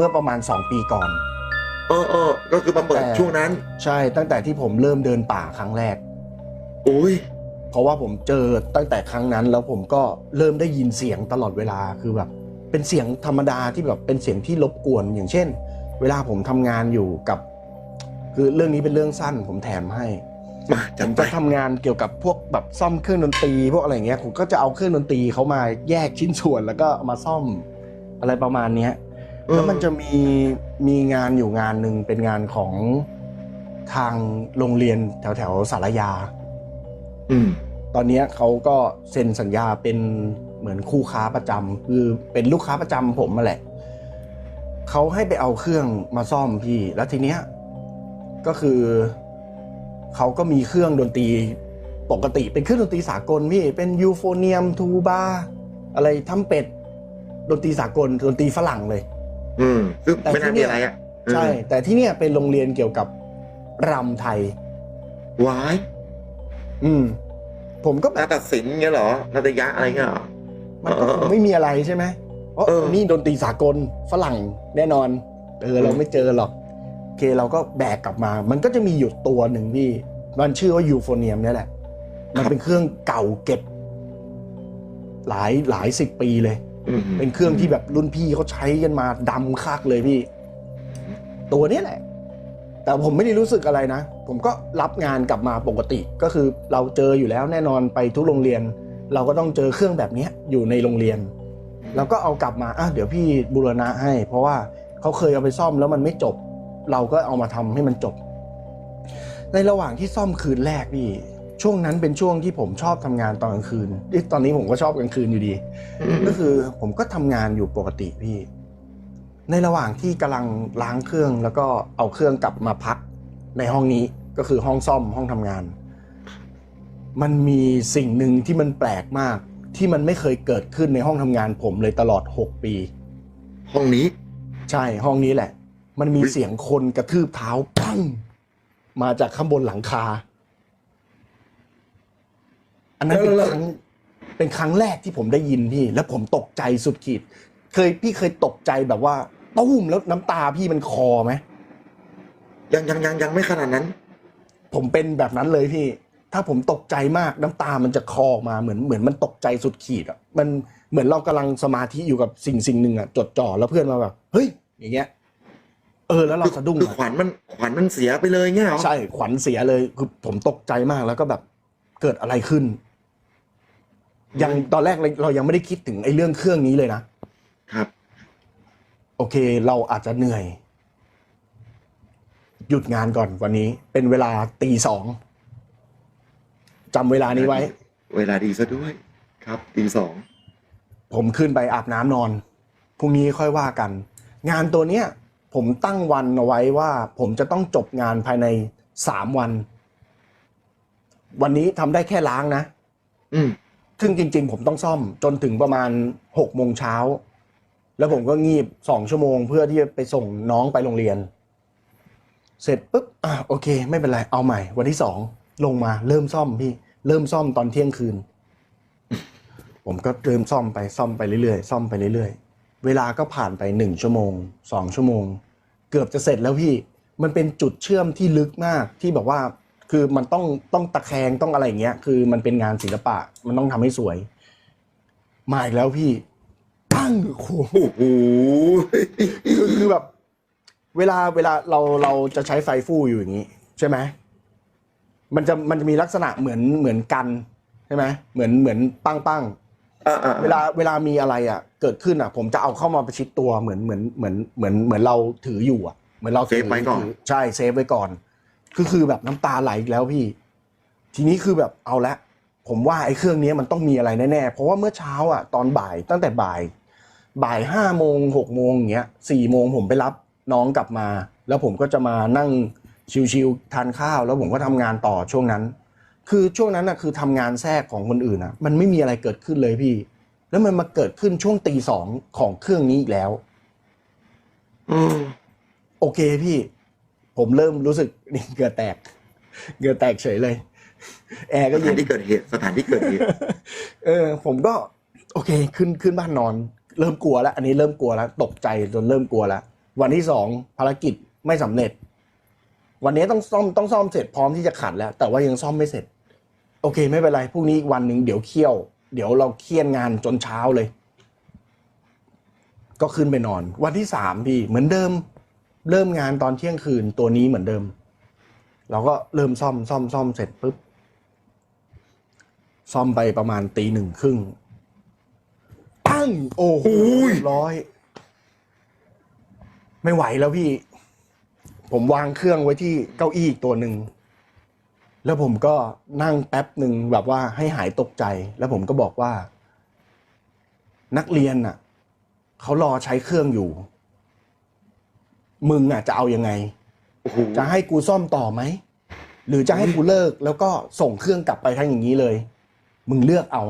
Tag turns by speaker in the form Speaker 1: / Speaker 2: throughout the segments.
Speaker 1: เมื่อประมาณ 2 ปีก่อน
Speaker 2: เออเออก็คือมาเปิด
Speaker 1: แต่
Speaker 2: ช่วงนั้น
Speaker 1: ใช่ตั้งแต่ที่ผมเริ่มเดินป่าครั้งแรก
Speaker 2: โอ้ย
Speaker 1: เพราะว่าผมเจอตั้งแต่ครั้งนั้นแล้วผมก็เริ่มได้ยินเสียงตลอดเวลาคือแบบเป็นเสียงธรรมดาที่แบบเป็นเสียงที่รบกวน อย่างเช่น เวลาผมทำงานอยู่กับ คือเรื่องนี้เป็นเรื่องสั้นผมแถมให้
Speaker 2: มา
Speaker 1: ผ
Speaker 2: จัด
Speaker 1: ม
Speaker 2: ไป
Speaker 1: จะทำงานเกี่ยวกับพวกแบบซ่อมเครื่องดนตรี พวกอะไรเงี้ยผมก็จะเอาเครื่องดนตรีเขามาแยกชิ้นส่วนแล้วก็เอามาซ่อมอะไรประมาณเนี้ย แล้วมันจะมีมีงานอยู่งานหนึ่งเป็นงานของทางโรงเรียนแถวแถวๆสารยา
Speaker 2: อืม
Speaker 1: ตอนเนี้ยเขาก็เซ็นสัญญาเป็นเหมือนคู่ค้าประจำคือเป็นลูกค้าประจำผมมาแหละเขาให้ไปเอาเครื่องมาซ่อมพี่ แล้วทีเนี้ยก็คือเขาก็มีเครื่องดนตรีปกติเป็นเครื่องดนตรีสากลพี่ เป็นยูโฟเนียมทูบาอะไรทำเป็ดดนตรีสากลดนตรีฝรั่งเลย
Speaker 2: อืมซึ่ง
Speaker 1: แต่
Speaker 2: ไม่น่า
Speaker 1: ที่เนี่
Speaker 2: มี
Speaker 1: ย
Speaker 2: อะไรอะ
Speaker 1: ใช่ แต่ที่เนี่ยเป็นโรงเรียนเกี่ยวกับรำไทย
Speaker 2: วาย
Speaker 1: อืม ผมก็แบ
Speaker 2: นา
Speaker 1: บ
Speaker 2: ฏศิลป์เงี้ยเหรอนาฏยะอะไรเงี้ยเหรอ
Speaker 1: มันก็
Speaker 2: เออ
Speaker 1: คงไม่มีอะไรใช่ไหมเพราะ
Speaker 2: เออ
Speaker 1: นี่ดนตรีสากลฝรั่งแน่นอน เออเรา
Speaker 2: อืม
Speaker 1: ไม่เจอหรอกโอเคเราก็แบกกลับมา มันก็จะมีอยู่ตัวหนึ่งพี่ มันชื่อว่ายูโฟเนียมนี่แหละ มันเป็นเครื่องเก่าเก็บ หลายหลายสิบปีเลย
Speaker 2: อืม
Speaker 1: เป็นเครื่องที่แบบรุ่นพี่เขาใช้กันมาดำคักเลยพี่ ตัวนี้แหละ แต่ผมไม่ได้รู้สึกอะไรนะ ผมก็รับงานกลับมาปกติ ก็คือเราเจออยู่แล้วแน่นอนไปทุกโรงเรียน เราก็ต้องเจอเครื่องแบบนี้อยู่ในโรงเรียนเราก็เอากลับมาอะเดี๋ยวพี่บูรณะให้ เพราะว่าเขาเคยเอาไปซ่อมแล้วมันไม่จบ เราก็เอามาทำให้มันจบ ในระหว่างที่ซ่อมคืนแรกพี่ ช่วงนั้นเป็นช่วงที่ผมชอบทำงานตอนกลางคืนเอ๊ะตอนนี้ผมก็ชอบกลางคืนอยู่ดี
Speaker 2: อืม
Speaker 1: ก็คือผมก็ทำงานอยู่ปกติพี่ ในระหว่างที่กำลังล้างเครื่องแล้วก็เอาเครื่องกลับมาพักในห้องนี้ก็คือห้องซ่อมห้องทำงาน มันมีสิ่งหนึ่งที่มันแปลกมาก ที่มันไม่เคยเกิดขึ้นในห้องทำงานผมเลยตลอด6ปี
Speaker 2: ห้องนี้
Speaker 1: ใช่ห้องนี้แหละ มันมี
Speaker 2: อุ๊ย
Speaker 1: เสียงคนกระทืบเท้าปังมาจากข้างบนหลังคา อันนั้นเป็นครั้งเป็นครั้งแรกที่ผมได้ยินพี่ แล้วผมตกใจสุดขีด เคยพี่เคยตกใจแบบว่าตุ้มแล้วน้ำตาพี่มันคอไหม
Speaker 2: ยังยังยังยังไม่ขนาดนั้น
Speaker 1: ผมเป็นแบบนั้นเลยพี่ ถ้าผมตกใจมากน้ำตามันจะคลอออกมาเหมือนเหมือนมันตกใจสุดขีดอะมันเหมือนเรากำลังสมาธิอยู่กับสิ่งสิ่งหนึ่งอะจดจ่อแล้วเพื่อนมาแบบเฮ้ยอย่างเงี้ยเออแล้วเราสะดุ้ง
Speaker 2: คือ
Speaker 1: อะ
Speaker 2: ขวัญมันขวัญมันเสียไปเลยเงี้ยเหรอ
Speaker 1: ใช่ขวัญเสียเลยคือผมตกใจมากแล้วก็แบบเกิดอะไรขึ้น ยังตอนแรกเราเรายังไม่ได้คิดถึงไอ้เรื่องเครื่องนี้เลยนะ
Speaker 2: ครับ
Speaker 1: โอเค เราอาจจะเหนื่อย หยุดงานก่อนวันนี้ เป็นเวลาตีสองจำเวลานี้ไว้
Speaker 2: เวลาดีซะด้วย ครับตีสอง
Speaker 1: ผมขึ้นไปอาบน้ำนอนพรุ่งนี้ค่อยว่ากัน งานตัวเนี้ย ผมตั้งวันเอาไว้ว่า ผมจะต้องจบงานภายในสามวัน วันนี้ทำได้แค่ล้างนะ
Speaker 2: อืม
Speaker 1: ซึ่งจริง ๆ ผมต้องซ่อมจนถึงประมาณหกโมงเช้า แล้วผมก็งีบสองชั่วโมง เพื่อที่จะไปส่งน้องไปโรงเรียน เสร็จปุ๊บอะโอเค ไม่เป็นไรเอาใหม่ วันที่สองลงมาเริ่มซ่อมพี่เริ่มซ่อมตอนเที่ยงคืน ผมก็เริ่มซ่อมไปซ่อมไปเรื่อยๆซ่อมไปเรื่อยๆ เวลาก็ผ่านไปหนึ่งชั่วโมงสองชั่วโมง เกือบจะเสร็จแล้วพี่ มันเป็นจุดเชื่อมที่ลึกมากที่แบบว่า คือมันต้องต้องตะแคงต้องอะไรอย่างเงี้ย คือมันเป็นงานศิลปะ มันต้องทำให้สวย มาอีกแล้วพี่ปั้งโอ้โห
Speaker 2: โอ้โห
Speaker 1: คือคือแบบ เวลาเวลาเราเราจะใช้ไฟฟู่อยู่อย่างนี้ ใช่ไหมมันจะมันจะมีลักษณะเหมือนเหมือนกันใช่ไหมเหมือนเหมือนปั้งปั้ง
Speaker 2: อ่าอ่า
Speaker 1: เวลาเวลามีอะไรอะ เกิดขึ้นอะ ผมจะเอาเข้ามาประชิดตัวเหมือนเหมือนเหมือนเหมือนเหมือนเราถืออยู่อะเหมือนเรา
Speaker 2: เซฟไว้ก่อน
Speaker 1: ถืใช่เซฟไว้ก่อน คือคือแบบน้ำตาไหลอีกแล้วพี่ ทีนี้คือแบบเอาละผมว่าไอ้เครื่องนี้มันต้องมีอะไรแน่ๆ เพราะว่าเมื่อเช้าอะตอนบ่ายตั้งแต่บ่าย บ่ายห้าโมงหกโมงอย่างเงี้ยสี่โมงผมไปรับน้องกลับมา แล้วผมก็จะมานั่งชิวๆทานข้าว แล้วผมก็ทำงานต่อช่วงนั้น คือช่วงนั้นน่ะคือทำงานแทรกของคนอื่นอะ มันไม่มีอะไรเกิดขึ้นเลยพี่ แล้วมันมาเกิดขึ้นช่วงตีสองของเครื่องนี้อีกแล้ว
Speaker 2: อืม
Speaker 1: โอเคพี่ ผมเริ่มรู้สึกนี่เหงื่อแตกเหงื่อแตกเฉยเลย แอร์
Speaker 2: ส
Speaker 1: ก็
Speaker 2: ถา
Speaker 1: เย็
Speaker 2: น
Speaker 1: น
Speaker 2: ที่เกิดเหตุสถานที่เกิดเหตุ
Speaker 1: เออ ผมก็ โอเค ขึ้นขึ้นบ้านนอน เริ่มกลัวแล้ว อันนี้เริ่มกลัวแล้ว ตกใจจนเริ่มกลัวแล้ววันที่สองภารกิจไม่สำเร็จ วันนี้ต้องซ่อมต้องซ่อมเสร็จพร้อมที่จะขัดแล้ว แต่ว่ายังซ่อมไม่เสร็จ โอเค ไม่เป็นไรพรุ่งนี้อีกวันหนึ่งเดี๋ยวเคี่ยว เดี๋ยวเราเคี่ยนงานจนเช้าเลย ก็ขึ้นไปนอน วันที่สามพี่เหมือนเดิม เริ่มงานตอนเที่ยงคืนตัวนี้เหมือนเดิม เราก็เริ่มซ่อมซ่อมซ่อมเสร็จปุ๊บซ่อมไปประมาณตีหนึ่งครึ่งปั้งโอ้โห
Speaker 2: อุ้ย
Speaker 1: เรียบร้อย ไม่ไหวแล้วพี่ ผมวางเครื่องไว้ที่เก้าอี้อีกตัวหนึ่ง แล้วผมก็นั่งแป๊บหนึ่งแบบว่าให้หายตกใจ แล้วผมก็บอกว่า นักเรียนน่ะเขารอใช้เครื่องอยู่ มึงอะจะเอายังไง
Speaker 2: โอ้โห
Speaker 1: จะให้กูซ่อมต่อไหม หรือจะให้กูเลิกแล้วก็ส่งเครื่องกลับไปทั้งอย่างนี้เลย มึงเลือกเอา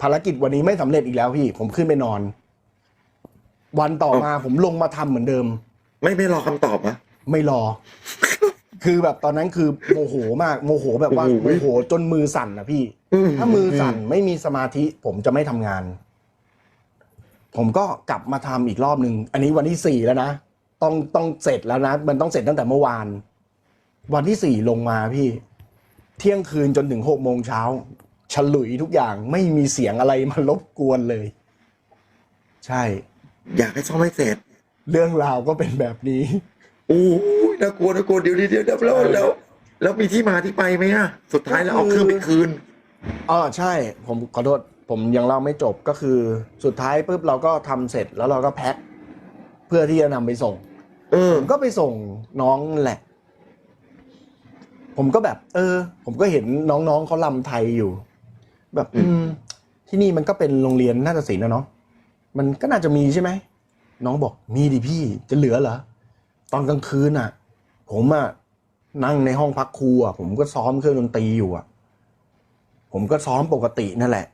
Speaker 1: ภารกิจวันนี้ไม่สำเร็จอีกแล้วพี่ ผมขึ้นไปนอน วันต่อมาผมลงมาทำเหมือนเดิม
Speaker 2: ไม่ไม่รอคำตอบนะ
Speaker 1: ไม่รอ คือแบบตอนนั้นคือโมโหมากโมโหแบบว่า
Speaker 2: โอ้โห
Speaker 1: โมโหจนมือสั่นนะพี่ ถ้ามือสั่นไม่มีสมาธิผมจะไม่ทำงาน ผมก็กลับมาทำอีกรอบหนึ่งอันนี้วันที่สี่แล้วนะต้องต้องเสร็จแล้วนะ มันต้องเสร็จตั้งแต่เมื่อวาน วันที่สี่ลงมาพี่ เที่ยงคืนจนถึงหกโมงเช้าฉลุยทุกอย่างไม่มีเสียงอะไรมารบกวนเลย ใช่
Speaker 2: อยากให้ซ่อมให้เสร็จ
Speaker 1: เรื่องราวก็เป็นแบบนี้
Speaker 2: โอ้ยน่ากลัวน่ากลัวเดี๋ยวเดี๋ยวเดี๋ยวแล้วแล้วแล้วมีที่มาที่ไปไหมอะสุดท้ายแล้วเอาเครื่องไปคืน
Speaker 1: อ๋อใช่ ผมขอโทษ ผมยังเล่าไม่จบก็คือสุดท้ายปุ๊บเราก็ทำเสร็จแล้วเราก็แพ็คเพื่อที่จะนำไปส่ง
Speaker 2: เออ
Speaker 1: ผมก็ไปส่งน้องแหละ ผมก็แบบ เออ ผมก็เห็นน้องๆเขาลำไทยอยู่ แบบ
Speaker 2: อื
Speaker 1: อื
Speaker 2: ม
Speaker 1: มที่นี่มันก็เป็นโรงเรียนนาฏศิลป์นะเนาะมันก็น่าจะมีใช่ไหมน้องบอกมีดิพี่จะเหลือเหรอตอนกลางคืนอะ ผมอะนั่งในห้องพักครูอะผมก็ซ้อมเครื่องดนตรีอยู่อะ ผมก็ซ้อมปกตินั่นแหละ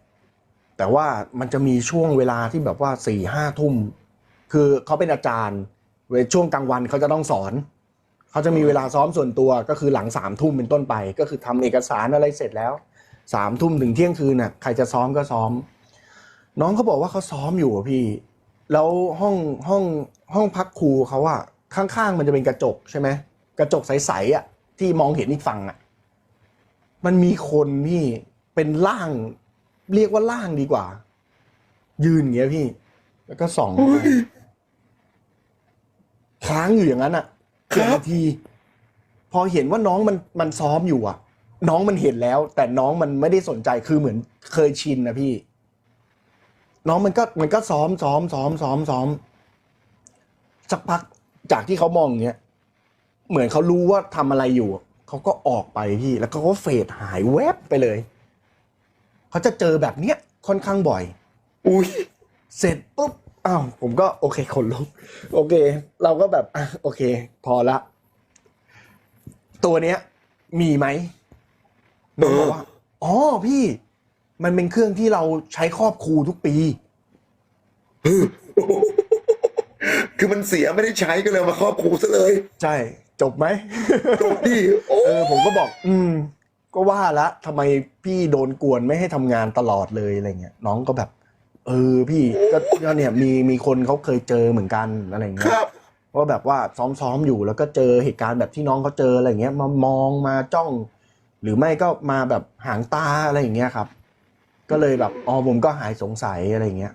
Speaker 1: แต่ว่ามันจะมีช่วงเวลาที่แบบว่าสี่ห้าทุ่ม คือเขาเป็นอาจารย์เวลาช่วงกลางวันเขาจะต้องสอน เขาจะมีเวลาซ้อมส่วนตัวก็คือหลังสามทุ่มเป็นต้นไป ก็คือทำเอกสารอะไรเสร็จแล้วสามทุ่มถึงเที่ยงคืนน่ะใครจะซ้อมก็ซ้อม น้องเขาบอกว่าเขาซ้อมอยู่อะพี่ แล้วห้องห้องห้องพักครูเขาอะข้างๆมันจะเป็นกระจกใช่ไหมกระจกใสๆอะที่มองเห็นอีกฝั่งอะมันมีคนพี่เป็นร่าง เรียกว่าร่างดีกว่า ยืนอย่างเงี้ยพี่ แล้วก็ส่อง
Speaker 2: โอ้ย
Speaker 1: ค้างอยู่อย่างนั้นอะ
Speaker 2: ครั
Speaker 1: เกือบบนาที พอเห็นว่าน้องมันมันซ้อมอยู่อะ น้องมันเห็นแล้ว แต่น้องมันไม่ได้สนใจคือเหมือนเคยชินนะพี่ น้องมันก็มันก็ซ้อมซ้อมซ้อมซ้อมซ้อมสักพักจากที่เขามองอย่างเงี้ยเหมือนเขารู้ว่าทำอะไรอยู่เขาก็ออกไปพี่ แล้วเขาก็เฟดหายแวบไปเลย เขาจะเจอแบบเนี้ยค่อนข้างบ่อย
Speaker 2: อุ้ย
Speaker 1: เสร็จปุ๊บอ้าวผมก็โอเคขนลุกโอเค เราก็แบบอะโอเค พอละ ตัวเนี้ย มีไหมน้องบอกว่าอ๋อพี่ มันเป็นเครื่องที่เราใช้ครอบครูทุกปี
Speaker 2: เออคือมันเสียไม่ได้ใช้ก็เลยเอามาครอบครูซะเลย
Speaker 1: ใช่ จบไหม
Speaker 2: จบดิโอ้
Speaker 1: เออผมก็บอก อืม ก็ว่าละทำไมพี่โดนกวนไม่ให้ทำงานตลอดเลยอะไรเงี้ยน้องก็แบบ เออพี่ก็ก็เนี่ยมีมีคนเขาเคยเจอเหมือนกันอะไรเงี้
Speaker 2: ค
Speaker 1: ย
Speaker 2: รับ
Speaker 1: ว่าแบบว่าซ้อมๆอยู่แล้วก็เจอเหตุการณ์แบบที่น้องเขาเจออะไรอย่างเงี้ยมามองมาจ้อง หรือไม่ก็มาแบบหางตาอะไรอย่างเงี้ยครับ ก็เลยแบบอ๋อผมก็หายสงสัยอะไรอย่างเงี้ย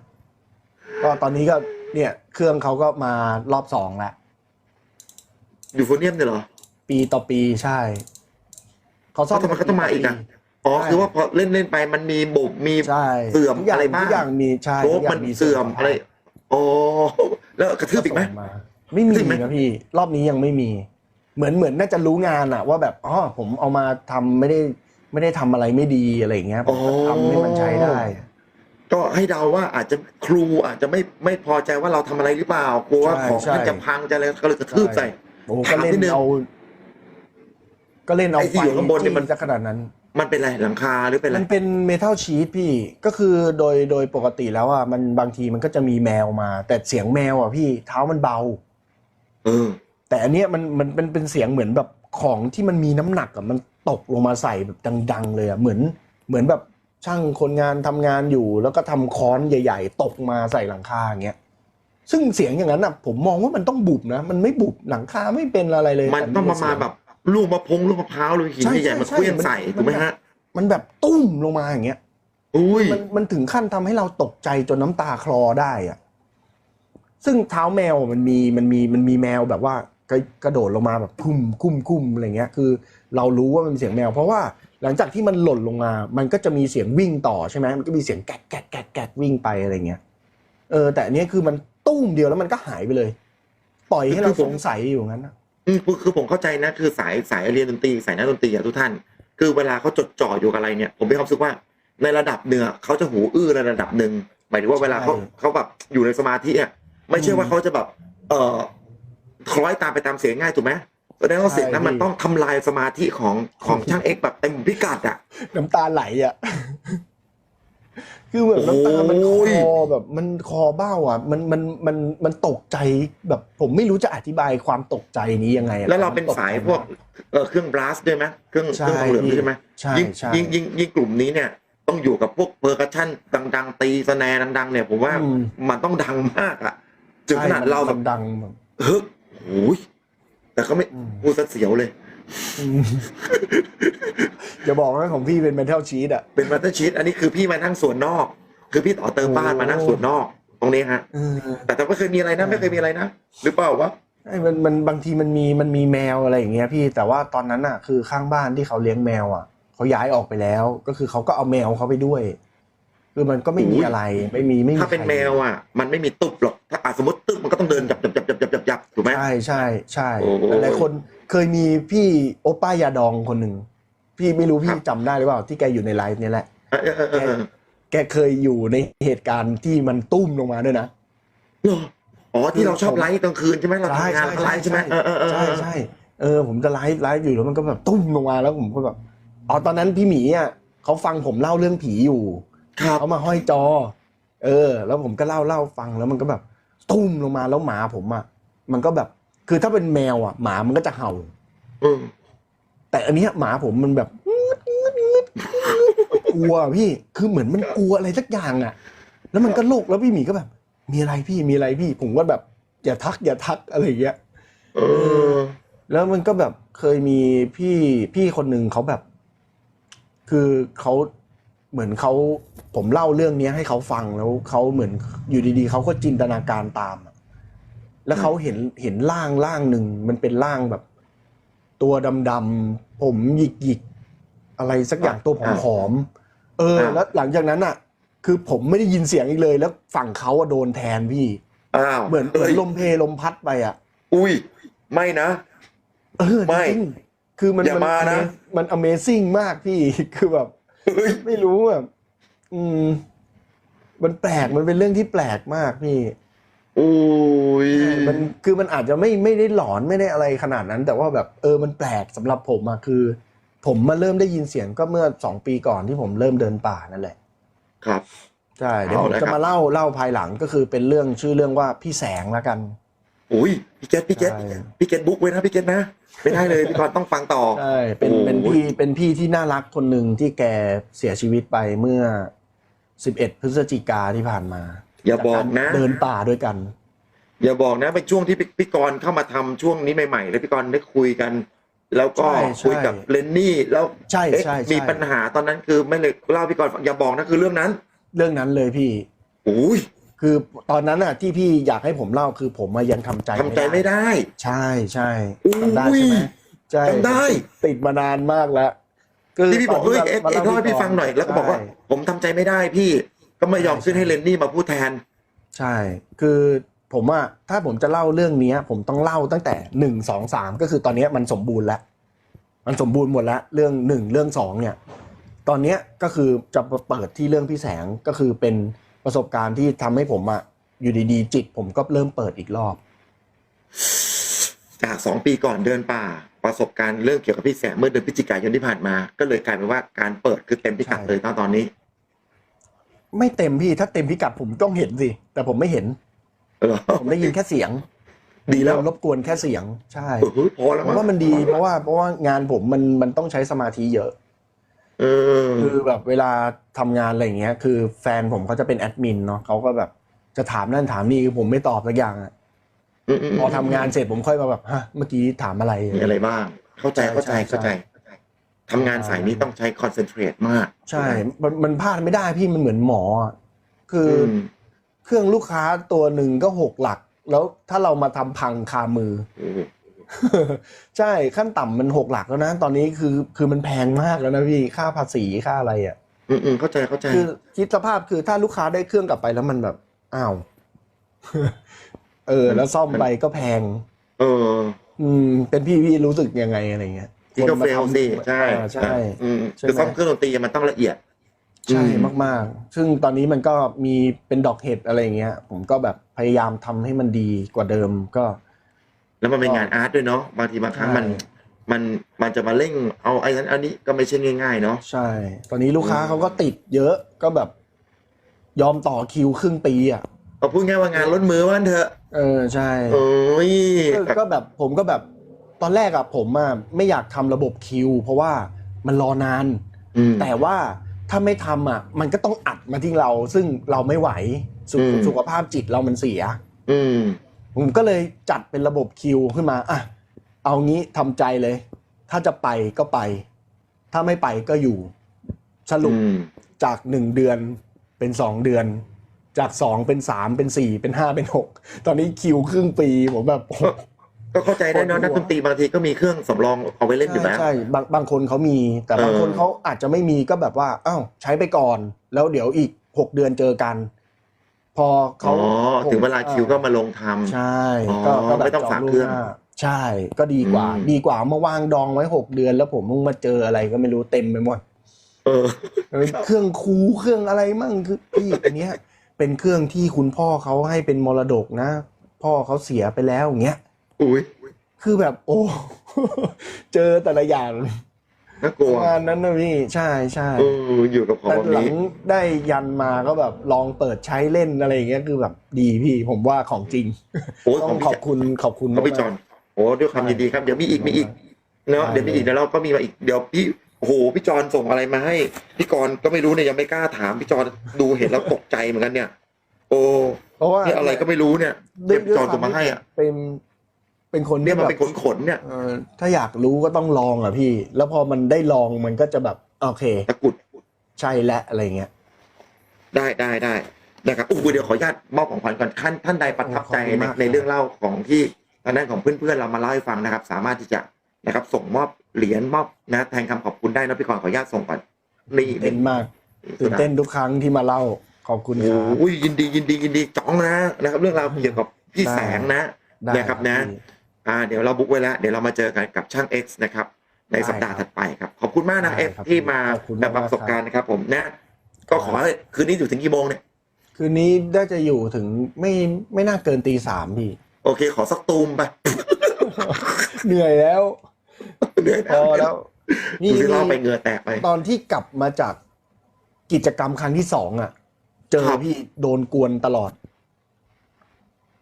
Speaker 1: ก็ตอนนี้ก็เนี่ย เครื่องเขาก็มารอบสองแล้ว
Speaker 2: อยู่โฟเนียมเนี่ยเหรอ
Speaker 1: ปีต่อปีใช่ เขาซ่อม
Speaker 2: แล้วทำไมเขาต้องมาอีกอะอ๋อคือว่าพอเล่นเล่นไปมันมีบุบมี
Speaker 1: ใช่
Speaker 2: เสื่อม
Speaker 1: ทุกย่าง
Speaker 2: อะไรบ้าง
Speaker 1: ทุกอย่างมีใช่
Speaker 2: โร
Speaker 1: ทุ
Speaker 2: ค
Speaker 1: กย่าง
Speaker 2: มันเสื่อมอะไรอ๋อแล้วกระทืบอีกไหม
Speaker 1: ส่งาไม่มี
Speaker 2: กระทืบไหม
Speaker 1: นะพี่ รอบนี้ยังไม่มี เหมือนเหมือนน่าจะรู้งานอะว่าแบบอ๋อผมเอามาทำไม่ได้ไม่ได้ทำอะไรไม่ดีอะไรอย่างเงี้ยผมก็ทำให้มันใช้ได้
Speaker 2: ก็ให้เดาว่าอาจจะครูอาจจะไม่ไม่พอใจว่าเราทำอะไรหรือเปล่ากลัวว่า
Speaker 1: ใช่
Speaker 2: ของ
Speaker 1: ใช่
Speaker 2: มันจะพังจะอะไรก็เลยกระทืบใส่
Speaker 1: โอ้โหก็เล่น
Speaker 2: ถามนิดนึง
Speaker 1: เอา ก็เล่นเอา
Speaker 2: ไอ้ที่
Speaker 1: ไฟ
Speaker 2: อยู่ข้างบนเนี่ยมัน
Speaker 1: จี้ซะขนาดนั้น
Speaker 2: มันเป็นอะไรหลังคาหรือเป็นอะไร
Speaker 1: มันเป็นเมทัลชีตพี่ก็คือโดยโดยปกติแล้วอะมันบางทีมันก็จะมีแมวมา แต่เสียงแมวอะพี่เท้ามันเบา
Speaker 2: เออ
Speaker 1: แต่อันเนี้ยมันมันเป็นเป็นเสียงเหมือนแบบของที่มันมีน้ำหนักอะมันตกลงมาใส่แบบดัง ๆ เลยอะเหมือนเหมือนแบบช่างคนงานทำงานอยู่ แล้วก็ทำค้อนใหญ่ ๆ ตกมาใส่หลังคาอย่างเงี้ยซึ่งเสียงอย่างนั้นอะผมมองว่ามันต้องบุบนะ มันไม่บุบหลังคาไม่เป็นอะไรเลย
Speaker 2: มันต้องประมาณแบบ ลูกมะพงลูกมะพร้าวหรือหิน
Speaker 1: ใช่
Speaker 2: ใหญ่ๆมา
Speaker 1: ใช่
Speaker 2: เคลื่อน
Speaker 1: มัน
Speaker 2: ใส่
Speaker 1: มัน
Speaker 2: ถูกไหมฮะ
Speaker 1: มันแบบตุ้มลงมาอย่างเงี้ย
Speaker 2: อุ้ย
Speaker 1: มันมันถึงขั้นทำให้เราตกใจจนน้ำตาคลอได้อะซึ่งเท้าแมวมันมีมันมีมันมีแมวแบบว่ากระกระโดดลงมาแบบคุ้มคุ้มคุ้มอะไรเงี้ย คือ เรารู้ว่ามันเป็นเสียงแมว เพราะว่าหลังจากที่มันหล่นลงมา มันก็จะมีเสียงวิ่งต่อใช่ไหมมันก็มีเสียงแกะแกะแกะแกะวิ่งไปอะไรเงี้ย เออ แต่อันเนี้ยคือมันตุ้มเดียวแล้วมันก็หายไปเลย ปล่อยให้เราสงสัยอยู่งั้นนะ
Speaker 2: อืมคือคือผมเข้าใจนะ คือสายสายเรียนดนตรีสายนักดนตรีอะทุกท่าน คือเวลาเขาจดจ่ออยู่กับอะไรเนี่ย ผมมีความรู้สึกว่าในระดับหนึ่งอะเขาจะหูอื้อในระดับหนึ่งหมายถึงว่าเวลาเขาเขาแบบอยู่ในสมาธิอะไม่ใช่ว่าเขาจะแบบ เอ่อคล้อยตามไปตามเสียงง่ายถูกไหมแสดงว่าเสียงนั้นมันต้องทำลายสมาธิของของช่างเอ็กซ์แบบเต็มพิกัดอะ
Speaker 1: น้ำตาไหลอะ คือแบบน้ำตามันค
Speaker 2: โอ้ย
Speaker 1: อแบบมันคอเบ้าอะมันมันมันมันตกใจแบบผมไม่รู้จะอธิบายความตกใจนี้ยังไงอะ
Speaker 2: แล้วเราเป็น
Speaker 1: มัตกใจ
Speaker 2: สายพวกเออเครื่องบลัสด้วยไหมเครื่องเค
Speaker 1: ใช่
Speaker 2: รื่องทองเหลืองด้วยใช่ไหม
Speaker 1: ใช่
Speaker 2: ยิ่ง
Speaker 1: ใช่
Speaker 2: ยิ่งยิ่งยิ่งกลุ่มนี้เนี่ยต้องอยู่กับพวกเพอร์คัชชั่นดัง ๆ ตีสแนร์ดัง ๆ เนี่ย ผมว่า
Speaker 1: อืม
Speaker 2: มันต้องดังมากอะถึงขนาด
Speaker 1: ใช่
Speaker 2: เราแบบ
Speaker 1: มันดังแบบ
Speaker 2: ฮึกโอ้ยแต่ก็ไม่
Speaker 1: อืม
Speaker 2: พูดซะเสียวเลย
Speaker 1: อืมอย่าบอกนะของพี่เป็นเมทัลชีตอะ
Speaker 2: เป็นมัตเตอร์ชีตอันนี้คือพี่มานั่งส่วนนอก คือพี่ต่อเติมบ้าน
Speaker 1: โอ้
Speaker 2: มานั่งส่วนนอก ตรงนี้ฮะ
Speaker 1: เออ
Speaker 2: แต่แต่ไม่เคยมีอะไรนะไม่เคยมีอะไรนะหรือเปล่าวะ
Speaker 1: ไอ้มันมันบางทีมันมีมันมีแมวอะไรอย่างเงี้ยพี่แต่ว่าตอนนั้นอะ คือข้างบ้านที่เขาเลี้ยงแมวอะเขาย้ายออกไปแล้ว ก็คือเขาก็เอาแมวเขาไปด้วยคือมันก็ไม่มีอะไรไม่มีไม่มี
Speaker 2: ถ้าเป็น
Speaker 1: ใคร
Speaker 2: แมวอะ มันไม่มีตุบหรอกถ้าอะสมมติตึบมันก็ต้องเดินจับจับจับจับจับจับจับถูกไหม
Speaker 1: ใช่ใช่ใช่
Speaker 2: โอ้โห
Speaker 1: หลายๆคน เคยมีพี่โอป้ายาดองคนหนึ่งพี่ไม่รู้พี่จำได้หรือเปล่า ที่แกอยู่ในไลฟ์เนี่ยแหละ
Speaker 2: เออเออเออเออ
Speaker 1: แกเคยอยู่ในเหตุการณ์ที่มันตุ้มลงมาด้วยนะ
Speaker 2: เหรออ๋อที่เราชอบไลฟ์กลางคืนใช่ไหมเรา
Speaker 1: ใช่
Speaker 2: ทำงาน
Speaker 1: ใช่
Speaker 2: เราไลฟ์ใช่ไหมเออเออเออ
Speaker 1: ใช่ใช่เออผมจะไลฟ์ไลฟ์อยู่แล้วมันก็แบบตุ้มลงมาแล้วผมก็แบบอ๋อตอนนั้นพี่หมีอะเขาฟังผมเล่าเรื่องผีอยู่
Speaker 2: ครับ
Speaker 1: เขามาห้อยจอ เออ แล้วผมก็เล่าเล่าฟังแล้วมันก็แบบ ตุ้มลงมาแล้วหมาผมอะมันก็แบบ คือถ้าเป็นแมวอะหมามันก็จะเห่า
Speaker 2: อืม
Speaker 1: แต่อันเนี้ยหมาผมมันแบบกลัวพี่คือเหมือนมันกลัวอะไรสักอย่างอะ แล้วมันก็โลกแล้วพี่หมีก็แบบ มีอะไรพี่มีอะไรพี่ ผมก็แบบ อย่าทัก อย่าทักอะไรอย่างเงี้ย
Speaker 2: เออ
Speaker 1: แล้วมันก็แบบเคยมีพี่พี่คนหนึ่งเขาแบบ คือเขาเหมือนเขาผมเล่าเรื่องเนี้ยให้เขาฟังแล้วเขาเหมือนอยู่ดีๆเขาก็จินตนาการตามอะ แล้วเขาเห็นเห็นร่างร่างหนึ่งมันเป็นร่างแบบ ตัวดำๆผมหยิกหยิกๆอะไรสักอย่างตัวผอมๆเออ แล้วหลังจากนั้นอะ คือผมไม่ได้ยินเสียงอีกเลย แล้วฝั่งเขาอะโดนแทนพี่
Speaker 2: อ้าว
Speaker 1: เหมือนเหมือน
Speaker 2: อ้ย
Speaker 1: ลมเพลลมพัดไปอะ
Speaker 2: อุ้ย ไม่นะ
Speaker 1: เออ
Speaker 2: ไม่
Speaker 1: จริงๆคือมัน
Speaker 2: อย่ามานะ
Speaker 1: มัน Amazing มากพี่ คือแบบ
Speaker 2: เฮ้ย
Speaker 1: ไม่รู้แบบอืม มันแปลกมันเป็นเรื่องที่แปลกมากพี่
Speaker 2: อุ้ย
Speaker 1: มันคือมันอาจจะไม่ไม่ได้หลอนไม่ได้อะไรขนาดนั้น แต่ว่าแบบเออมันแปลกสำหรับผมอะคือ ผมมาเริ่มได้ยินเสียงก็เมื่อสองปีก่อนที่ผมเริ่มเดินป่านั่นแหละ
Speaker 2: ครับ
Speaker 1: ใช่เดี๋ยว
Speaker 2: เอา
Speaker 1: ผม
Speaker 2: เลย
Speaker 1: จะ
Speaker 2: ครับ
Speaker 1: มาเล่าเล่าภายหลังก็คือเป็นเรื่องชื่อเรื่องว่าพี่แสงละกัน
Speaker 2: อุ้ยพี่เกตพี่เกต
Speaker 1: ใช่
Speaker 2: พี่เกตบุ๊กไว้นะพี่เกตนะไม่ได้เลยพี่กรณ์ต้องฟังต่อ
Speaker 1: ใช่เป็น
Speaker 2: โอ้โห
Speaker 1: เป็นพี่เป็นพี่ที่น่ารักคนหนึ่งที่แกเสียชีวิตไปเมื่อ11พฤศจิกาที่ผ่านมา
Speaker 2: อย่าบอกนะ
Speaker 1: เดินป่าด้วยกัน
Speaker 2: อย่าบอกนะเป็นช่วงที่พี่พี่กรณ์เข้ามาทำช่วงนี้ใหม่ๆแล้วพี่กรณ์ได้คุยกัน แล้วก็
Speaker 1: ใช่ใช่
Speaker 2: คุยกับเลนนี่แล้ว
Speaker 1: ใช่
Speaker 2: เอ๊ะ
Speaker 1: ใช่ใช่
Speaker 2: มีปัญหาตอนนั้นคือไม่เลยเล่าพี่กรณ์ฟังอย่าบอกนะคือเรื่องนั้น
Speaker 1: เรื่องนั้นเลยพี่
Speaker 2: อุ้ย
Speaker 1: คือตอนนั้นน่ะที่พี่อยากให้ผมเล่าคือผมมายังทำใจ
Speaker 2: ทำใจไม่ได้
Speaker 1: ใช่ใช่
Speaker 2: อุ้ย
Speaker 1: จำได้ใช่ไหมใช่
Speaker 2: จำได้
Speaker 1: ติดมานานมากแล้ว
Speaker 2: ที่พี่บอกเฮ้ยเอ็ด
Speaker 1: มา
Speaker 2: เอ็ดเล่าให้พี่ฟังหน่อยแล้วก็บอกว่า
Speaker 1: ใช่
Speaker 2: ผมทำใจไม่ได้พี่ ก็ไม่ยอมขึ้นให้เลนนี่มาพูดแทน
Speaker 1: ใช่ คือผมว่าถ้าผมจะเล่าเรื่องเนี้ยผมต้องเล่าตั้งแต่หนึ่งสองสามก็คือตอนเนี้ยมันสมบูรณ์แล้ว มันสมบูรณ์หมดแล้วเรื่องหนึ่งเรื่องสองเนี่ย ตอนเนี้ยก็คือจะเปิดที่เรื่องพี่แสงก็คือเป็นประสบการณ์ที่ทำให้ผมอะอยู่ดีๆ จิตผมก็เริ่มเปิดอีกรอบ
Speaker 2: จากสองปีก่อนเดินป่า ประสบการณ์เรื่องเกี่ยวกับพี่แสงเมื่อเดือนพฤศจิกายนที่ผ่านมา ก็เลยกลายเป็นว่าการเปิดคือเต็มพิกัด
Speaker 1: ใช่
Speaker 2: เลยตอนตอนนี้
Speaker 1: ไม่เต็มพี่ถ้าเต็มพิกัดผมต้องเห็นสิ แต่ผมไม่เห็น
Speaker 2: เหรอ
Speaker 1: ผมได้ยินแค่เสียง
Speaker 2: ดีแล้ว
Speaker 1: รบกวนแค่เสียง ใช่
Speaker 2: เออพอแล้ว
Speaker 1: ผมว่ามันดีเพราะว่าเพราะว่างานผมมันมันต้องใช้สมาธิเยอะ
Speaker 2: เออ
Speaker 1: คือแบบเวลาทำงานอะไรอย่างเงี้ย คือแฟนผมเขาจะเป็นแอดมินเนาะเขาก็แบบจะถามนั่นถามนี่ผมไม่ตอบสักอย่างอะ
Speaker 2: อืมอืม
Speaker 1: พอทำงานเสร็จผมค่อยมาแบบฮะเมื่อกี้ถามอะไร
Speaker 2: มีอะไรบ้าง เข้าใจ
Speaker 1: ใช่
Speaker 2: เข้าใจ
Speaker 1: ใช่
Speaker 2: เข้าใจ ทำงานสายนี้ต้องใช้คอนเซนเทรตมาก
Speaker 1: ใช่ มันมันพลาดไม่ได้พี่มันเหมือนหมออะคือ
Speaker 2: อื
Speaker 1: อ
Speaker 2: ม
Speaker 1: เครื่องลูกค้าตัวหนึ่งก็หกหลัก แล้วถ้าเรามาทำพังคามือ
Speaker 2: โอ้โห
Speaker 1: ใช่ขั้นต่ำมันหกหลักแล้วนะ ตอนนี้คือคือมันแพงมากแล้วนะพี่ค่าภาษีค่าอะไรอะ
Speaker 2: อืมอืมเข้าใจเข้าใจ
Speaker 1: คือคิดสภาพคือถ้าลูกค้าได้เครื่องกลับไปแล้วมันแบบอ้าว เออ แล้วซ่อมไปก็แพง
Speaker 2: เออ
Speaker 1: อืม เป็นพี่พี่รู้สึกยังไงอะไรเงี้ย
Speaker 2: ที่ก็
Speaker 1: คน
Speaker 2: เฟ
Speaker 1: มา
Speaker 2: ล
Speaker 1: ทำ
Speaker 2: สิใช่
Speaker 1: อ่าใช่
Speaker 2: อืม
Speaker 1: ใช่ไหม
Speaker 2: คือซ่อมเครื่องดนตรีมันต้องละเอียด
Speaker 1: ใช่
Speaker 2: อืม
Speaker 1: มากๆ ซึ่งตอนนี้มันก็มีเป็นดอกเห็ดอะไรอย่างเงี้ย ผมก็แบบพยายามทำให้มันดีกว่าเดิมก็
Speaker 2: แล้วมันเป็นงานอาร์ตด้วยเนาะบางทีบางครั้งมัน
Speaker 1: ใช่
Speaker 2: มันมันจะมาเร่งเอาไอ้นั้นอันนี้ก็ไม่ใช่ง่ายๆเนาะ
Speaker 1: ใช่ ตอนนี้ลูกค้าเขาก็ติดเยอะก็แบบ ยอมต่อคิวครึ่งปีอะ
Speaker 2: เอาพูดง่ายว่างานล้นมือว่างั้นเถอะ
Speaker 1: เออใช่
Speaker 2: โอ้ย
Speaker 1: ก็ก็แบบผมก็แบบ ตอนแรกอะผมอะไม่อยากทำระบบคิว เพราะว่ามันรอนาน
Speaker 2: อืม
Speaker 1: แต่ว่าถ้าไม่ทำอะมันก็ต้องอัดมาที่เรา ซึ่งเราไม่ไหวสุข
Speaker 2: อืม
Speaker 1: สุขภาพจิตเรามันเสีย
Speaker 2: อืม
Speaker 1: ผมก็เลยจัดเป็นระบบคิวขึ้นมาอะเอางี้ทำใจเลย ถ้าจะไปก็ไป ถ้าไม่ไปก็อยู่ สรุป
Speaker 2: อืม
Speaker 1: จากหนึ่งเดือนเป็นสองเดือน จากสองเป็นสามเป็นสี่เป็นห้าเป็นหกตอนนี้คิวครึ่งปีผมแบบโอ้โห
Speaker 2: ก็เข้าใจได้เนอะ
Speaker 1: ปวดหัว
Speaker 2: นักดนตรีบางทีก็มีเครื่องสำรองเอาไว้เล่นอยู่
Speaker 1: ใช่
Speaker 2: นะ
Speaker 1: ใช่บางบางคนเขามี แต่บาง
Speaker 2: เออ
Speaker 1: คนเขาอาจจะไม่มีก็แบบว่าอ้าวใช้ไปก่อน แล้วเดี๋ยวอีกหกเดือนเจอกัน พอ
Speaker 2: อ๋
Speaker 1: เขา
Speaker 2: อถึงเวลาคิวก็มาลงทำ
Speaker 1: ใช่
Speaker 2: อ๋อ
Speaker 1: ก็ก็แบบ
Speaker 2: ไม่ต้อง
Speaker 1: จ
Speaker 2: ฝาก
Speaker 1: ล่ว
Speaker 2: เครื่อง
Speaker 1: หน้าใช่ ก็ดีกว่า
Speaker 2: อืม
Speaker 1: ดีกว่าเมื่อวางดองไว้หกเดือน แล้วผมเพิ่งมาเจออะไรก็ไม่รู้เต็มไปหมด
Speaker 2: เออ
Speaker 1: เออ เครื่องคูเครื่องอะไรมั่งคือพี่อันเนี้ย เป็นเครื่องที่คุณพ่อเขาให้เป็นมรดกนะ พ่อเขาเสียไปแล้วอย่างเงี้ย
Speaker 2: อุ้ย
Speaker 1: คือแบบ โอ้ เจอแต่ละอย่าง
Speaker 2: น่ากลัว
Speaker 1: งานนั้นนะพี่ใช่ใช่
Speaker 2: เอออยู่กับของ
Speaker 1: แต่
Speaker 2: แบบ
Speaker 1: หลั
Speaker 2: นี้
Speaker 1: งได้ยันมาก็แบบลองเปิดใช้เล่นอะไรอย่างเงี้ยคือแบบดีพี่ผมว่าของจริง
Speaker 2: โอ้ย
Speaker 1: ต้
Speaker 2: ข
Speaker 1: อ
Speaker 2: อง
Speaker 1: ง
Speaker 2: พี่
Speaker 1: ขอบคุณขอบคุณ
Speaker 2: ของพี่จ
Speaker 1: มา
Speaker 2: อกนโอ้ด้วยความยินดีครับเดี๋ยวมีอีกมีอีกเนาะ
Speaker 1: ได้
Speaker 2: เดี๋ยวมีอีกเดี๋ยวเราก็มีมาอีกเดี๋ยวพี่โอ้โหพี่จอนส่งอะไรมาให้พี่กรณ์ก็ไม่รู้เนี่ยยังไม่กล้าถามพี่จอนดูเห็นแล้วตกใจเหมือนกันเนี่ย โอ้
Speaker 1: เพราะว่า
Speaker 2: นี่อะไรก็ไม่รู้เนี่ย
Speaker 1: ด้
Speaker 2: เดี๋ยววพี่จอนส่งมาให้อะ
Speaker 1: เป็น เป็นคน
Speaker 2: เนี่
Speaker 1: ที่
Speaker 2: ยมัน
Speaker 1: แบบ
Speaker 2: เป็นขนขนๆเนี่ย
Speaker 1: เออถ้าอยากรู้ก็ต้องลองอะพี่ แล้วพอมันได้ลองมันก็จะแบบ โอเค
Speaker 2: ตะกรุด
Speaker 1: ใช่และอะไรเงี้ย
Speaker 2: ได้ได้ได้นะครับอู้เดี๋ยวขออนุญาตมอบของขวัญก่อนท่านท่านใดประทับใจ
Speaker 1: ขอบคุณ
Speaker 2: ใน
Speaker 1: มาก
Speaker 2: ในเรื่องเล่าของที่ทางด้านของเพื่อนๆเรามาเล่าให้ฟังนะครับ สามารถที่จะนะครับ ส่งมอบเหรียญมอบนะ แทนคำขอบคุณได้นะพี่กรณ์ขออนุญาตส่งก่อนนี่
Speaker 1: ตื่นเต้นมากตื่นเต้นทุกครั้งที่มาเล่าขอบคุณครับ
Speaker 2: โอ้ยยินดียินดียินดีจ้องนะนะครับ เรื่องราวเกี่ยวกับพี่
Speaker 1: ได้
Speaker 2: แสงนะ
Speaker 1: ได้
Speaker 2: นะครับนะ
Speaker 1: พี่
Speaker 2: อ่าเดี๋ยวเราบุ๊กไว้แล้ว เดี๋ยวเรามาเจอกันกับช่าง X นะครับ ใน
Speaker 1: ได้
Speaker 2: สัปดาห์
Speaker 1: ครั
Speaker 2: ถั
Speaker 1: บ
Speaker 2: ดไปครับ ขอบคุณมากนะ
Speaker 1: ได้
Speaker 2: เอฟ
Speaker 1: ครับ
Speaker 2: ที่มา
Speaker 1: ขอบคุณ
Speaker 2: แบบ
Speaker 1: มาก
Speaker 2: ประสบการณ์นะครับ ผมนะ ก็ขอให้คืนนี้อยู่ถึงกี่โมงเนี่ย
Speaker 1: คืนนี้น่าจะอยู่ถึงไม่ไม่น่าเกินตีสามพี่
Speaker 2: โอเค ขอสักตูมไป
Speaker 1: เหนื่อยแล้ว
Speaker 2: เหนื่อย
Speaker 1: พอแล้ว
Speaker 2: ดูที่เล่าไปเหงื่อแตกไป
Speaker 1: ตอนที่กลับมาจากกิจกรรมครั้งที่สองอะ เจอ
Speaker 2: ครับ
Speaker 1: พี่โดนกวนตลอด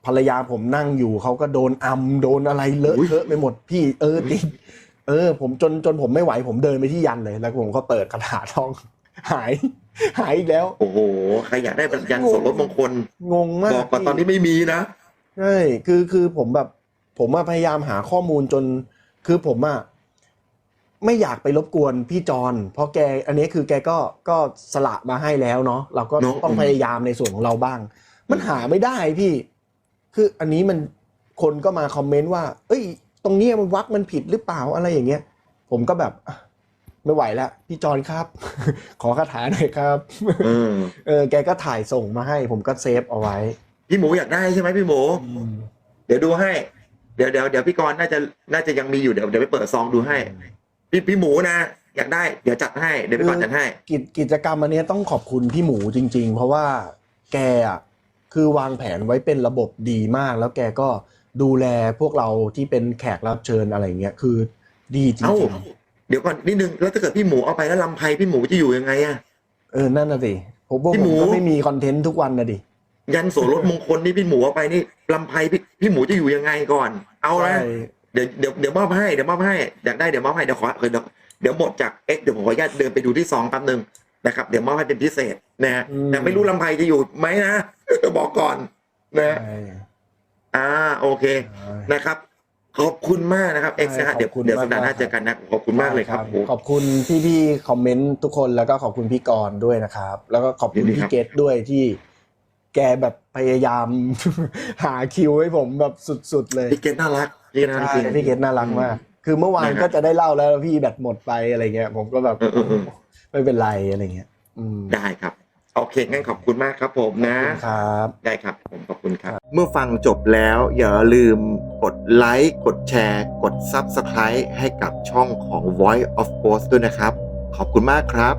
Speaker 1: ภรรยาผมนั่งอยู่เขาก็โดนอัมโดนอะไรเลอะเทอะไปหมดพี่เออจริงเออ ผมจนจนผมไม่ไหวผมเดินไปที่ยันเลย แล้วผมก็เปิดคาถาท่องหาย หายอีกแล้ว
Speaker 2: โอ้โหใครอยากได้บรรยันส่วนลดมงคล
Speaker 1: งงมาก
Speaker 2: บอกก่อนตอนนี้ไม่มีนะ
Speaker 1: ใช่คือคือผมแบบ ผมอะพยายามหาข้อมูลจน คือผมอะไม่อยากไปรบกวนพี่จอนเพราะแก อันนี้คือแกก็ก็สละมาให้แล้วเนาะเราก็
Speaker 2: เนอะ
Speaker 1: ต้อง
Speaker 2: อืม
Speaker 1: พยายามในส่วนของเราบ้าง มันหาไม่ได้พี่ คืออันนี้มันคนก็มาคอมเมนต์ว่า เอ้ย ตรงเนี้ยมันวักมันผิดหรือเปล่าอะไรอย่างเงี้ย ผมก็แบบอะไม่ไหวแล้วพี่จอนครับ ขอคาถาหน่อยครับ
Speaker 2: เออ
Speaker 1: เออแกก็ถ่ายส่งมาให้ ผมก็เซฟเอาไว้
Speaker 2: พี่หมูอยากได้ใช่ไหมพี่หมูเดี๋ยวดูให้ เดี๋ยวเดี๋ยวเดี๋ยวพี่กรณ์น่าจะน่าจะยังมีอยู่เดี๋ยวเดี๋ยวไปเปิดซองดูให้ พี่พี่หมูนะอยากได้เดี๋ยวจัดให้เดี๋ยวพี่กรณ์จัดให้
Speaker 1: กิจกิจกรรมอันเนี้ยต้องขอบคุณพี่หมูจริง ๆ เพราะว่าแกอะ คือวางแผนไว้เป็นระบบดีมาก แล้วแกก็ดูแลพวกเราที่เป็นแขกรับเชิญอะไรเงี้ยคือดีจ
Speaker 2: เอ้า
Speaker 1: ริง
Speaker 2: เดี๋ยวก่อนนิดนึงแล้วถ้าเกิดพี่หมูเอาไปแล้วลำไพพี่หมูจะอยู่ยังไงอะ
Speaker 1: ๆเออนั่นน่ะสิผมพวก
Speaker 2: พี่
Speaker 1: ผ
Speaker 2: หมู
Speaker 1: มก็ไม่มีคอนเทนต์ทุกวันนะดิ
Speaker 2: ยันโสรถมงคลนี่พี่หมูเอาไปนี่ลำไพพี่พี่หมูจะอยู่ยังไงก่อน เอานะ
Speaker 1: ใช่
Speaker 2: เดี๋ยวเดี๋ยวเดี๋ยวมอบให้เดี๋ยวมอบให้อยากได้เดี๋ยวมอบให้เดี๋ยวขอเออเดี๋ยวเดี๋ยวหมดจากเอ็กเดี๋ยวผมขออนุญาตเดินไปดูที่ซองแป๊บนึงนะครับเดี๋ยวมอบให้เป็นพิเศษนะฮะแต่ไม่รู้ลำไพจะอยู่ไหมนะ บอกก่อนนะ
Speaker 1: ใช่
Speaker 2: อ่าโอเค
Speaker 1: ใช่
Speaker 2: นะครับ ขอบคุณมากนะครับเอ็กซ์นะฮะ
Speaker 1: ขอบ
Speaker 2: เดี๋ยว
Speaker 1: คุณ
Speaker 2: เดี๋ยวสัปดาห์หน้าา
Speaker 1: กๆ
Speaker 2: เจอกันนะขอบคุณมากเลยครับโอ้โห
Speaker 1: ขอบคุณพี่ๆคอมเมนต์ทุกคนแล้วก็ขอบคุณพี่กรณ์ด้วยนะครับ แล้วก็ขอบคุณ
Speaker 2: ยินดีครั
Speaker 1: พี่
Speaker 2: บ
Speaker 1: เกตด้วยที่แกแบบพยายามหาคิวให้ผมแบบสุดๆเลย
Speaker 2: พี่เกณน่ารักพี่น่ารักจริง
Speaker 1: ใช่พี่เกตน่ารักมากคือเมื่อวาน
Speaker 2: นะครับ
Speaker 1: ก็จะได้เล่าแล้วพี่แบตหมดไปอะไรเงี้ย ผมก็แบบ
Speaker 2: เออเออเออ
Speaker 1: ไม่เป็นไรอะไรเงี้ยอืม
Speaker 2: ได้ครับ โอเคงั้นขอบคุณมากครับผมนะ
Speaker 1: ครับ
Speaker 2: ได้ครับผมขอบคุณครับ เมื่อฟังจบแล้วอย่าลืมกดไลค์กดแชร์ กด Subscribe ให้กับช่องของ Voice of Ghost ด้วยนะครับ ขอบคุณมากครับ